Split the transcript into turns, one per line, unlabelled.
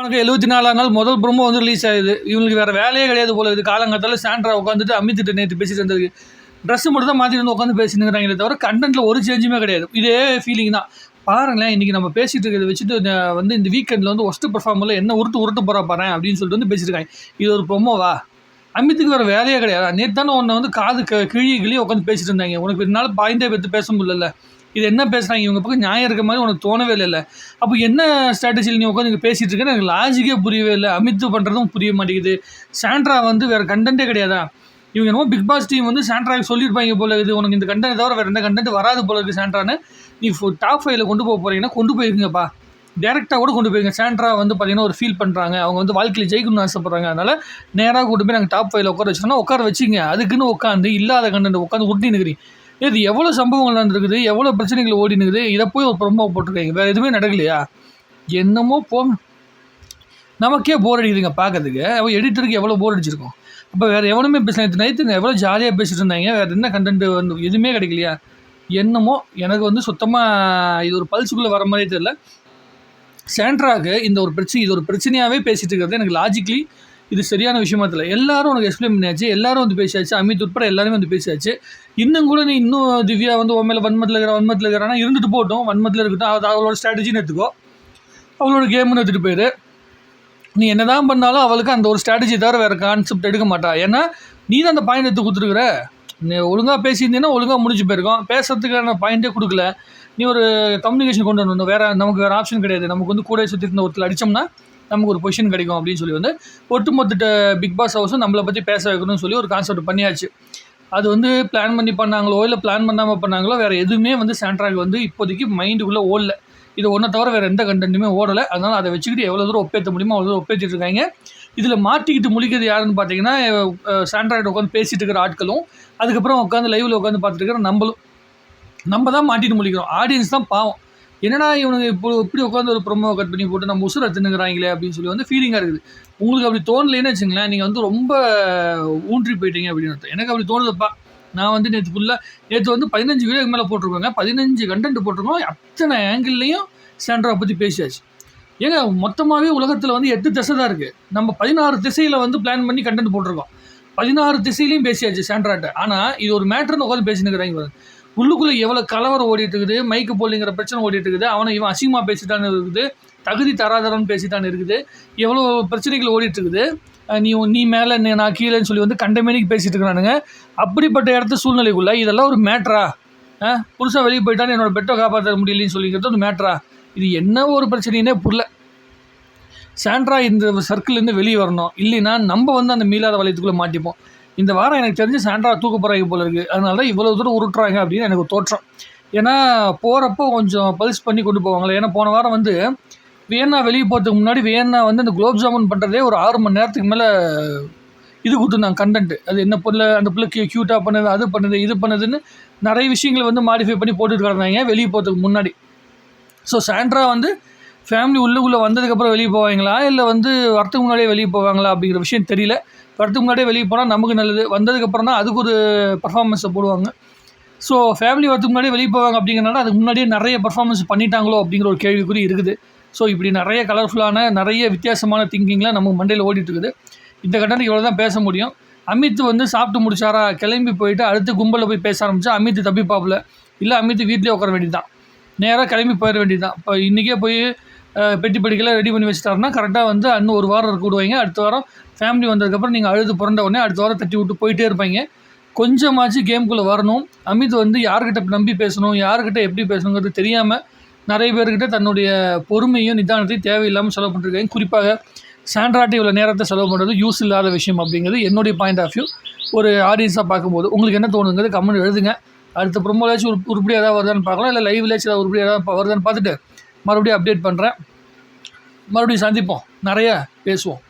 உனக்கு எழுபத்தி நாலாம் நாள் முதல் ப்ரோமோ வந்து ரிலீஸ் ஆகுது. இவங்களுக்கு வேறு வேலையே கிடையாது போல இது காலங்கத்தால் சாண்ட்ரா உட்காந்துட்டு அமித்துட்டு நேற்று பேசிட்டு இருந்தது ட்ரெஸ் மட்டும் தான் மாற்றிட்டு வந்து உட்காந்து பேசினுங்கிறாங்களே தவிர கண்டென்ட்டில் ஒரு சேஞ்சுமே கிடையாது. இதே ஃபீலிங் தான். பாருங்களேன் இன்றைக்கி நம்ம பேசிகிட்டு இருக்கிறத வச்சுட்டு வந்து இந்த வீக்கெண்டில் வந்து ஒஸ்ட்டு பர்ஃபார்மரில் என்ன உருட்டு உருட்டு போகிறா பாரு அப்படின்னு சொல்லிட்டு வந்து பேசியிருக்காங்க இது ஒரு ப்ரொமோவா அமித்துக்கு வேறு வேலையே கிடையாது. நேற்று தானே உன்னை வந்து காது க கிழி கிழி உட்காந்து பேசிட்டு இருந்தாங்க. உனக்கு என்னால் பாயிண்டே எடுத்து பேச முடியல இது என்ன பேசுகிறாங்க இவங்க பக்கம் நியாயம் இருக்க மாதிரி உனக்கு தோணவே இல்லை அப்போ என்ன ஸ்ட்ராட்டஜியில் நீ உட்காந்து இங்கே பேசிகிட்டு இருக்கேன்னு எனக்கு லாஜிக்கே புரியவே இல்லை. அமித்து பண்ணுறதும் புரிய மாட்டேங்குது. சாண்ட்ரா வந்து வேறு கண்டென்ட்டே கிடையாதா? இவங்க என்னமோ பிக் பாஸ் டீம் வந்து சாண்ட்ராக்கு சொல்லியிருப்பாங்க போல இது உனக்கு இந்த கண்டென்ட் தவிர வேறு எந்த கண்டென்ட் வராது போல இருக்குது சாண்ட்ரான்னு நீ டாப் ஃபைவ்ல கொண்டு போக போகிறீங்கன்னா கொண்டு போயிருங்கப்பா. டேரெக்டாக கூட கொண்டு போயிருங்க. சாண்ட்ரா வந்து பார்த்தீங்கன்னா ஒரு ஃபீல் பண்ணுறாங்க அவங்க வந்து வாழ்க்கையில் ஜெயிக்கணும்னு ஆசைப்பட்றாங்க. அதனால் நேராக கொண்டு போய் நாங்கள் டாப் ஃபைவ்ல உட்கார வச்சோம்னா உட்கார வச்சிங்க. அதுக்குன்னு உட்காந்து இல்லாத கண்டென்ட் உட்காந்து உருட்டி நிற்கிறீங்க இது எவ்வளோ சம்பவங்கள் நடந்திருக்குது? எவ்வளோ பிரச்சனைகள் ஓடினுக்குது? இதை போய் ஒரு ப்ரொமோ போட்டிருக்காங்க. வேறு எதுவுமே நடக்கலையா? என்னமோ போங்க நமக்கே போர் அடிக்குதுங்க பார்க்கறதுக்கு. அவள் எடிட்டருக்கு எவ்வளோ போர் அடிச்சிருக்கோம்? அப்போ வேறு எவனுமே பேசல. நேற்று நைட்டு எவ்வளோ ஜாலியாக பேசிட்டு இருந்தாங்க. வேறு என்ன கண்டென்ட் வந்து எதுவுமே கிடைக்கலையா? என்னமோ எனக்கு வந்து சுத்தமாக இது ஒரு பல்ஸுக்குள்ளே வர மாதிரியே தெரியல. சாண்ட்ராக்கு இந்த ஒரு பிரச்சனை இது ஒரு பிரச்சனையாகவே பேசிகிட்டு இருக்கிறது எனக்கு லாஜிக்கலி இது சரியான விஷயமா தெரியல. எல்லாரும் உனக்கு எக்ஸ்பிளைன் பண்ணியாச்சு. எல்லாரும் வந்து பேசியாச்சு. அமித் உட்பட எல்லாருமே வந்து பேசியாச்சு. இன்னும் கூட நீ இன்னும் திவ்யா வந்து உன் மேலே வன்மத்தில் இருக்கிற வன்மத்தில் இருக்கிறானா இருந்துட்டு போகட்டும் வன்மத்தில் இருக்கட்டும் அது அவளோட ஸ்ட்ராட்டஜின்னு எடுத்துக்கோ. அவளோட கேம்னு எடுத்துகிட்டு போயிரு. நீ என்ன தான் பண்ணாலும் அவளுக்கு அந்த ஒரு ஸ்ட்ராட்டஜி தவிர வேறு கான்செப்ட் எடுக்க மாட்டா. ஏன்னா நீ தான் அந்த பாயிண்ட் எடுத்து கொடுத்துருக்குற. நீ ஒழுங்காக பேசியிருந்தீங்கன்னா ஒழுங்காக முடிஞ்சு போயிருக்கோம். பேசுறதுக்கான பாயிண்ட்டே கொடுக்கல. நீ ஒரு கம்யூனிகேஷன் கொண்டு வரணும். வேறு நமக்கு வேறு ஆப்ஷன் கிடையாது. நமக்கு வந்து கூட சுற்றி இருந்த ஒருத்தர் அடித்தோம்னா நமக்கு ஒரு பொசிஷன் கிடைக்கும் அப்படின்னு சொல்லி வந்து ஒட்டுமொத்த பிக் பாஸ் ஹவுஸும் நம்மளை பற்றி பேச வைக்கணும்னு சொல்லி ஒரு கான்செப்ட் பண்ணியாச்சு. அது வந்து பிளான் பண்ணி பண்ணாங்களோ இல்லை பிளான் பண்ணாமல் பண்ணாங்களோ வேறு எதுவுமே வந்து சாண்ட்ராக் வந்து இப்போதைக்கு மைண்டுக்குள்ளே ஓடல. இது ஒன்றை தவிர வேறு எந்த கண்டென்ட்டுமே ஓடலை. அதனால் அதை வச்சுக்கிட்டு எவ்வளோ தூரம் ஒப்பேற்ற முடியுமோ அவ்வளோ தூரம் ஒப்பேற்றிட்டு இருக்காங்க. இதில் மாட்டிக்கிட்டு முழிக்கிறது யாருன்னு பார்த்தீங்கன்னா சாண்ட்ராய்டு உட்காந்து பேசிகிட்டு இருக்கிற ஆட்களும் அதுக்கப்புறம் உட்காந்து லைவில் உட்காந்து பார்த்துட்டு இருக்கிற நம்மளும். நம்ம தான் மாட்டிட்டு முழிக்கிறோம். ஆடியன்ஸ் தான் பாவம். என்னடா இவனுங்க இப்போ இப்படி உட்காந்து ஒரு ப்ரொமோ கட் பண்ணி போட்டு நம்ம உசுரை தின்னுங்கிறாங்களே அப்படின்னு சொல்லி வந்து ஃபீலிங்காக இருக்குது. உங்களுக்கு அப்படி தோணலைன்னு வச்சுங்களேன் நீங்கள் வந்து ரொம்ப ஊன்றி போயிட்டீங்க அப்படின்னு அர்த்தம். எனக்கு அப்படி தோணுதுப்பா. நான் வந்து நேற்று ஃபுல்லாக நேற்று வந்து பதினஞ்சு வீடியோக்கு மேலே போட்டிருக்கோங்க. பதினஞ்சு கண்டென்ட் போட்டிருக்கோம். அத்தனை ஆங்கிள்லேயும் சாண்ட்ரா பற்றி பேசியாச்சு. ஏங்க மொத்தமாகவே உலகத்தில் வந்து எட்டு திசை தான் இருக்குது நம்ம பதினாறு திசையில் வந்து பிளான் பண்ணி கண்டென்ட் போட்டிருக்கோம். பதினாறு திசையிலையும் பேசியாச்சு சாண்ட்ராட்ட ஆனால் இது ஒரு மேட்ருன்னு உட்காந்து பேசினுக்கிறாங்க உள்ளுக்குள்ளே எவ்வளோ கலவரம் ஓடிட்டு இருக்குது மைக்கு போலிங்கிற பிரச்சனை ஓடிட்டு இருக்குது அவனை இவன் அசிங்கமாக பேசிட்டான்னு இருக்குது தகுதி தராதரம்னு பேசிட்டான்னு இருக்குது எவ்வளோ பிரச்சனைகள் ஓடிட்டு இருக்குது நீ நீ மேலே நான் கீழேன்னு சொல்லி வந்து கண்டமேனிக்கு பேசிட்டு இருக்கிறானுங்க. அப்படிப்பட்ட இடத்து சூழ்நிலைக்குள்ளே இதெல்லாம் ஒரு மேட்ரா புதுசாக வெளியே போயிட்டான்னு என்னோடய பெட்டை காப்பாற்ற முடியலன்னு சொல்லிக்கிறது ஒரு மேட்ரா இது என்ன ஒரு பிரச்சனைன்னே புரியல. சாண்ட்ரா இந்த சர்க்கிள்லேருந்து வெளியே வரணும். இல்லைன்னா நம்ம வந்து அந்த மீளாத வளையத்துக்குள்ளே மாட்டிப்போம். இந்த வாரம் எனக்கு தெரிஞ்சு சாண்ட்ரா தூக்க போகிறாங்க போல இருக்குது அதனால தான் இவ்வளோ தூரம் உருட்டுறாங்க அப்படின்னு எனக்கு தோற்றம். ஏன்னா போகிறப்போ கொஞ்சம் பல்ஸ் பண்ணி கொண்டு போவாங்களே. ஏன்னா போன வாரம் வந்து வியன்னா வெளியே போகிறதுக்கு முன்னாடி வியன்னா வந்து அந்த குலோப் ஜாமுன் பண்ணுறதே ஒரு ஆறு மணி நேரத்துக்கு மேலே இது கொடுத்துருந்தாங்க கண்டென்ட் அது என்ன பிள்ளை அந்த பிள்ளைக்கு க்யூட்டாக பண்ணுது அது பண்ணுது இது பண்ணுதுன்னு நிறைய விஷயங்களை வந்து மாடிஃபை பண்ணி போட்டுட்டு கிடந்தாங்க வெளியே போகிறதுக்கு முன்னாடி. ஸோ சாண்ட்ரா வந்து ஃபேமிலி உள்ளுக்குள்ளே வந்ததுக்கப்புறம் வெளியே போவாங்களா? இல்லை வந்து வரத்துக்கு முன்னாடியே வெளியே போவாங்களா அப்படிங்கிற விஷயம் தெரியல. வரத்துக்கு முன்னாடியே வெளியே போனால் நமக்கு நல்லது. வந்ததுக்கப்புறம் தான் அதுக்கு ஒரு பர்ஃபார்மன்ஸை போடுவாங்க. ஸோ ஃபேமிலி வரத்துக்கு முன்னாடியே வெளியே போவாங்க அப்படிங்கிறனால அதுக்கு முன்னாடியே நிறைய பர்ஃபார்மன்ஸ் பண்ணிட்டாங்களோ அப்படிங்கிற ஒரு கேள்விக்குறி இருக்குது. ஸோ இப்படி நிறைய கலர்ஃபுல்லான நிறைய வித்தியாசமான திங்கிங்லாம் நம்ம மண்டையில் ஓடிட்டுருக்குது. இந்த கட்டணம் இவ்வளோ தான் பேச முடியும். அமித் வந்து சாப்பிட்டு முடிச்சாரா? கிளம்பி போயிட்டு அடுத்து கும்பலில் போய் பேச ஆரம்பித்தா அமித் தப்பிப்பாப்பில். இல்லை அமித் வீட்டிலே உட்கார வேண்டியது தான் நேராக கிளம்பி போயிட வேண்டியது தான் இப்போ இன்றைக்கே போய் பெட்டி படிக்கலாம் ரெடி பண்ணி வச்சுட்டாருன்னா கரெக்டாக வந்து இன்னும் ஒரு வாரம் இருக்க விடுவாங்க. அடுத்த வாரம் ஃபேமிலி வந்ததுக்கப்புறம் நீங்கள் அழுது பிறந்த உடனே அடுத்த வாரம் தட்டி விட்டு போயிட்டே இருப்பாங்க. கொஞ்சமாச்சு கேம்குள்ளே வரணும். அமித் வந்து யார்கிட்ட நம்பி பேசணும் யார்கிட்ட எப்படி பேசணுங்கிறது தெரியாமல் நிறைய பேர்கிட்ட தன்னுடைய பொறுமையும் நிதானத்தையும் தேவையில்லாமல் செலவு பண்ணிருக்காங்க. குறிப்பாக சாண்ட்ராட்டி இவ்வளோ நேரத்தை செலவு பண்ணுறது யூஸ் இல்லாத விஷயம் அப்படிங்கிறது என்னுடைய பாயிண்ட் ஆஃப் வியூ ஒரு ஆடியன்ஸாக பார்க்கும்போது உங்களுக்கு என்ன தோணுங்கிறது கமெண்ட் எழுதுங்க. அடுத்த ப்ரொமோலாச்சும் ஒரு உருப்படி ஏதாவது வருதான்னு பார்க்கலாம். இல்லை லைவ்லேயாச்சும் ஏதாவது உருப்படி ஏதாவது வருதான்னு பார்த்துட்டு மறுபடியும் அப்டேட் பண்ணுறேன் மறுபடியும் சந்திப்போம். நிறைய பேசுவோம்.